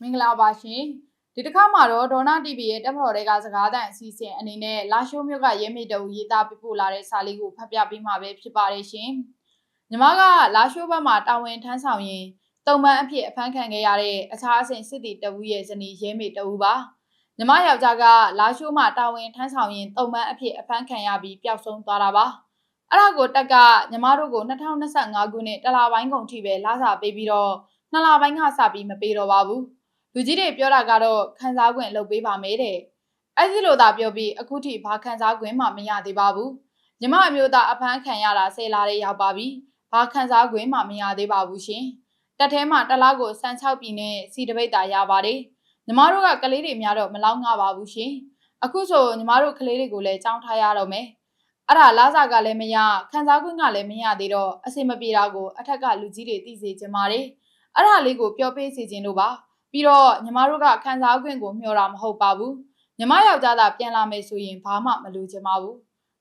မင်္ဂလာပါရှင်ဒီတစ်ခါမှာတော့ဒေါနာ TV ရဲ့တက်မတော်တွေကစကားတန်အစီအစဉ်အနေနဲ့လာရှိုးမြို့ကရဲမေတ္တဦးရေးသားပြပို့လာတဲ့စာလေးကိုဖတ်ပြပေးမှာပဲဖြစ်ပါတယ်ရှင်ညီမကလာရှိုးဘက်မှာတာဝန်ထမ်းဆောင်ရင်တုံမှန်အဖြစ်အဖမ်းခံခဲ့ရတဲ့အခြားအဆင့်စစ်တီတဦးရဲ့ဇနီးရဲမေတ္တဦးပါညီမယောက်ျားကလာရှိုးမှာတာဝန်ထမ်းဆောင်ရင်တုံမှန်အဖြစ်အဖမ်းခံရပြီးပျောက်ဆုံးသွားတာပါအဲ့ဒါကိုတက်ကညီမတို့ကို2025ခုနှစ်တလပိုင်းကုန်ထိပဲလာစာပေးပြီးတော့နှစ်လပိုင်းကစပြီးမပေးတော့ပါဘူး လူကြီးတွေပြောတာကတော့ခန်းစားခွင့်လုပ်ပေးပါမယ်တဲ့အဲ့ဒီလိုသာပြောပြီးအခုထိဘာခန်းစားခွင့်မှမရသေးပါဘူးညီမအမျိုးသားအဖမ်းခံရတာဆယ်လာတဲ့ရောက်ပါပြီဘာခန်းစားခွင့်မှမရသေးပါဘူးရှင်တက်ထဲမှာတစ်လားကိုစမ်း6ပြည်နဲ့စီတပိတ်တာရပါတယ်ညီမတို့ကကလေးတွေများတော့မလောက်ငါပါဘူးရှင်အခုဆိုညီမတို့ကလေးတွေကိုလည်းကြောင်းထားရတော့မယ်အဲ့ဒါလာစားကလည်းမရခန်းစားခွင့်ကလည်းမရသေးတော့အစင်မပြေတာကိုအထက်ကလူကြီးတွေသိစေချင်ပါတယ်အဲ့ဒါလေးကိုပြောပေးစီခြင်းလို့ပါ ပြီးတော့ညီမတို့ကခန်းစားခွင့်ကိုမျှော်တာမဟုတ်ပါဘူးညီမယောက်ျားသာပြန်လာမယ်ဆိုရင်ဘာမှမလိုချင်ပါဘူး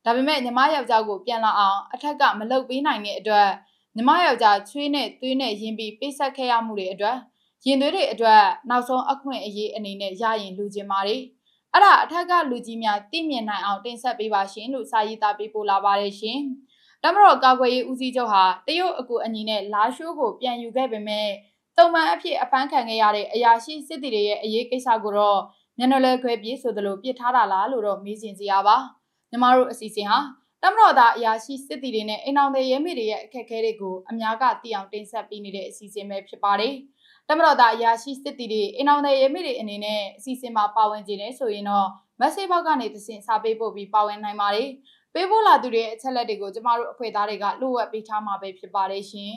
ဒါပေမဲ့ညီမယောက်ျားကိုပြန်လာအောင်အထက်ကမလုပ်ပေးနိုင်တဲ့အတွက်ညီမယောက်ျားချွေးနဲ့သွေးနဲ့ရင်ပြီးပိတ်ဆက်ခဲ့ရမှုတွေအတွက်ရင်သွေးတွေအတွက်နောက်ဆုံးအခွင့်အရေးအနေနဲ့ရရင်လူချင်ပါတယ်အဲ့ဒါအထက်ကလူကြီးများသိမြင်နိုင်အောင်တင်ဆက်ပေးပါရှင်လို့စာရေးသားပေးပို့လာပါတယ်ရှင်တမတော်ကာကွယ်ရေးဦးစီးချုပ်ဟာတရုတ်အကူအညီနဲ့လာရှိုးကိုပြန်ယူခဲ့ပေမဲ့ တုံမှန်အဖြစ်အဖမ်းခံခဲ့ရတဲ့အရာရှိစစ်တီတွေရဲ့အရေးကိစ္စကိုတော့မျက်နှာလဲခွဲပြေးဆိုသလိုပြစ်ထားတာလားလို့တော့မေးချင်စရာပါညီမတို့အစီအစဉ်ဟာတမတော်သားအရာရှိစစ်တီတွေနဲ့အိမ်အောင်တဲ့ရဲမေတွေရဲ့အခက်အခဲတွေကိုအများကသိအောင်တင်ဆက်ပေးနေတဲ့အစီအစဉ်ပဲဖြစ်ပါတယ်တမတော်သားအရာရှိစစ်တီတွေအိမ်အောင်တဲ့ရဲမေတွေအနေနဲ့အစီအစဉ်မှာပါဝင်ခြင်းနဲ့ဆိုရင်တော့ message box ကနေသင်စာပေးပို့ပြီးပါဝင်နိုင်ပါတယ်ပေးပို့လာသူတွေရဲ့အချက်လက်တွေကိုကျမတို့အဖွဲ့သားတွေကလိုအပ်ပေးထားမှာပဲဖြစ်ပါတယ်ရှင်